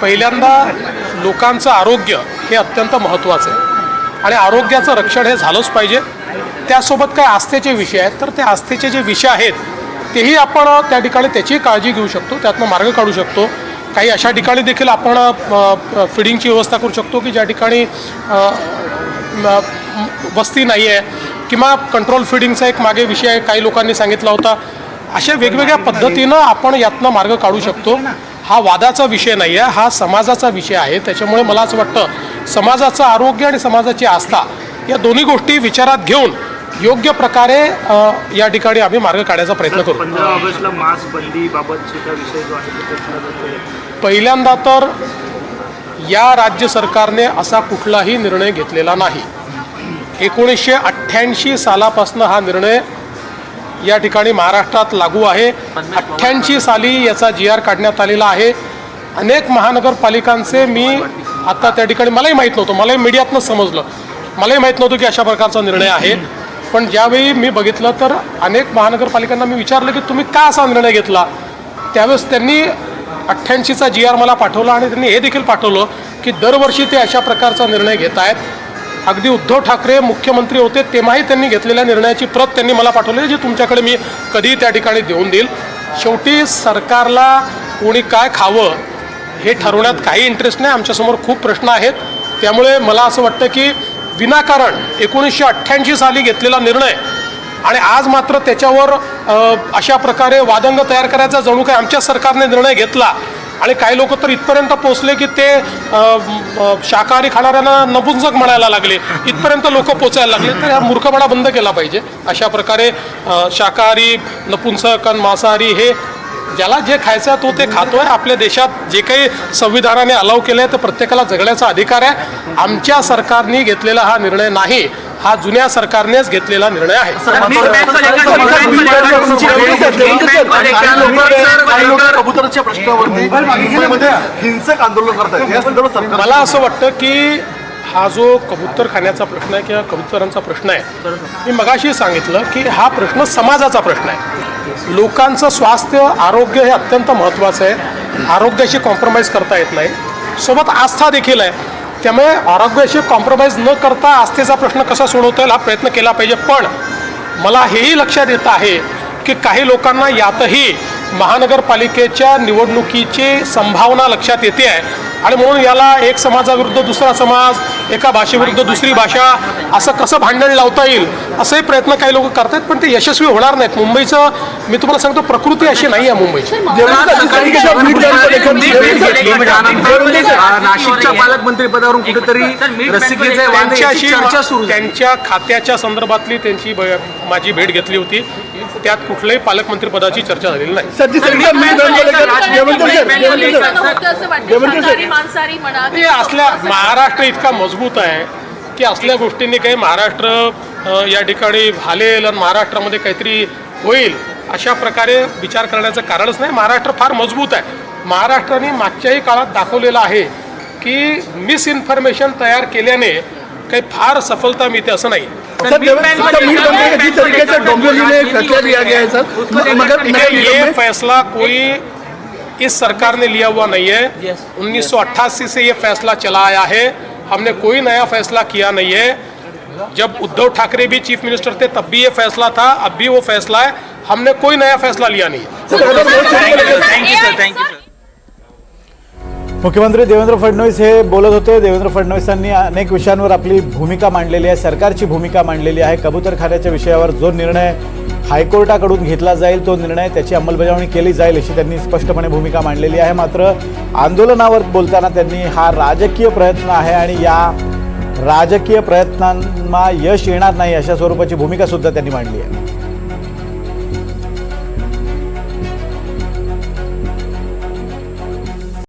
पहिल्यांदा लोकांचं आरोग्य हे अत्यंत महत्त्वाचं आहे. आणि आरोग्याचं रक्षण हे झालंच पाहिजे. त्यासोबत काय आस्थेचे विषय आहेत तर ते आस्थेचे जे विषय आहेत तेही आपण त्या ठिकाणी त्याची काळजी घेऊ शकतो त्यातनं मार्ग काढू शकतो. काही अशा ठिकाणी देखील आपण फिडिंगची व्यवस्था करू शकतो की ज्या ठिकाणी वस्ती नाही आहे किंवा कंट्रोल फिडिंगचा एक मागे विषय आहे काही लोकांनी सांगितला होता. अशा वेगवेगळ्या पद्धतीनं आपण यातनं मार्ग काढू शकतो. हा वादाचा विषय नाही आहे हा समाजाचा विषय आहे. त्याच्यामुळे मला असं वाटतं समाजाचं आरोग्य आणि समाजाची आस्था या दोन्ही गोष्टी विचारात घेऊन योग्य प्रकारे या ठिकाणी आम्ही मार्ग काढायचा प्रयत्न करू. पंधरा ऑगस्टला मास्क बंदी बाबत सुद्धा विषय जो आहे तो चर्चा होतोय. पहिल्यांदा तर या राज्य सरकारने असा कुठलाही निर्णय घेतलेला नाही. एकोणीसशे अठ्ठ्याऐंशी सालापासून हा निर्णय या ठिकाणी महाराष्ट्रात लागू आहे. अठ्ठ्याऐंशी साली याचा जी आर काढण्यात आलेला आहे. अनेक महानगरपालिकांचे मी आता त्या ठिकाणी मलाही माहीत नव्हतं मलाही मीडियातनं समजलं. मलाही माहीत नव्हतं की अशा प्रकारचा निर्णय आहे. पण ज्यावेळी मी बघितलं तर अनेक महानगरपालिकांना मी विचारलं की तुम्ही का असा निर्णय घेतला? त्यावेळेस त्यांनी अठ्ठ्याऐंशीचा जी आर मला पाठवला आणि त्यांनी हे देखील पाठवलं की दरवर्षी ते अशा प्रकारचा निर्णय घेत आहेत. अगदी उद्धव ठाकरे मुख्यमंत्री होते तेव्हाही त्यांनी घेतलेल्या निर्णयाची प्रत त्यांनी मला पाठवली जी तुमच्याकडे मी कधीही त्या ठिकाणी देऊन देईल. शेवटी सरकारला कोणी काय खावं हे ठरवण्यात काही इंटरेस्ट नाही आमच्यासमोर खूप प्रश्न आहेत. त्यामुळे मला असं वाटतं की विनाकारण एकोणीसशे अठ्ठ्याऐंशी साली घेतलेला निर्णय आणि आज मात्र त्याच्यावर अशा प्रकारे वादंग तयार करायचा जणू काय आमच्या सरकारने निर्णय घेतला आणि काही लोक तर इथपर्यंत पोचले की ते शाकाहारी खाणाऱ्यांना नपुंसक म्हणायला लागले. इथपर्यंत लोक पोचायला लागले. तर हा मूर्खपणा बंद केला पाहिजे. अशा प्रकारे शाकाहारी नपुंसक आणि मांसाहारी हे ज्याला जे खायचं आहे तो ते खातोय आपल्या देशात जे काही संविधानाने अलाव केलं आहे तर प्रत्येकाला जगण्याचा अधिकार आहे. आमच्या सरकारने घेतलेला हा निर्णय नाही. हा जुन्या सरकारनेच घेतलेला निर्णय आहे. मला असं वाटतं की हा जो कबूतर खाण्याचा प्रश्न आहे किंवा कबुतरांचा प्रश्न आहे मी मगाशी सांगितलं की हा प्रश्न समाजाचा प्रश्न आहे. लोकांचं स्वास्थ्य आरोग्य हे अत्यंत महत्त्वाचं आहे. आरोग्याशी कॉम्प्रोमाइज करता येत नाही. सोबत आस्था देखील आहे. त्यामुळे आरोग्याशी कॉम्प्रोमाइज न करता आस्थेचा प्रश्न कसा सोडवता येईल हा प्रयत्न केला पाहिजे. पण मला हेही लक्षात येत आहे की काही लोकांना यातही महानगरपालिकेच्या निवडणुकीची संभावना लक्षात येते आहे. आणि म्हणून याला एक समाजाविरुद्ध दुसरा समाज एका भाषेविरुद्ध दुसरी भाषा असं कसं भांडण लावता येईल असेही प्रयत्न काही लोक करतात पण ते यशस्वी होणार नाहीत. मुंबईचं मी तुम्हाला सांगतो प्रकृती अशी नाही आहे. मुंबईची नाशिकच्या पालकमंत्री पदावरून कुठेतरी. त्यांच्या खात्याच्या संदर्भातली त्यांची माझी भेट घेतली होती. त्यात कुठल्याही पालकमंत्री पदाची चर्चा झालेली नाही. असल्या महाराष्ट्र इतका मजबूत आहे की असल्या गोष्टींनी काही महाराष्ट्र या ठिकाणी हालेल आणि महाराष्ट्रामध्ये काहीतरी होईल अशा प्रकारे विचार करण्याचं कारणच नाही. महाराष्ट्र फार मजबूत आहे. महाराष्ट्राने मागच्याही काळात दाखवलेलं आहे की मिसइन्फॉर्मेशन तयार केल्याने काही फार सफलता मिळते असं नाही. ये फैसला कोई इस सरकार ने लिया हुआ नहीं है. उन्नीस से ये फैसला चला आया है. हमने कोई नया फैसला किया नहीं है। जब उद्धव ठाकरे भी चीफ मिनिस्टर थे तब भी ये फैसला था अब भी वो फैसला है। हमने कोई नया फैसला लिया नहीं है। मुख्यमंत्री देवेंद्र फडणवीस हे बोलत होते. देवेंद्र फडणवीसांनी अनेक विषयांवर आपली भूमिका मांडलेली आहे. सरकारची भूमिका मांडलेली आहे. कबूतरखान्याच्या विषयावर जो निर्णय हायकोर्टाकडून घेतला जाईल तो निर्णय त्याची अंमलबजावणी केली जाईल अशी त्यांनी स्पष्टपणे भूमिका मांडलेली आहे. मात्र आंदोलनावर बोलताना त्यांनी हा राजकीय प्रयत्न आहे आणि या राजकीय प्रयत्नांना यश येणार नाही अशा स्वरूपाची भूमिका सुद्धा त्यांनी मांडली आहे.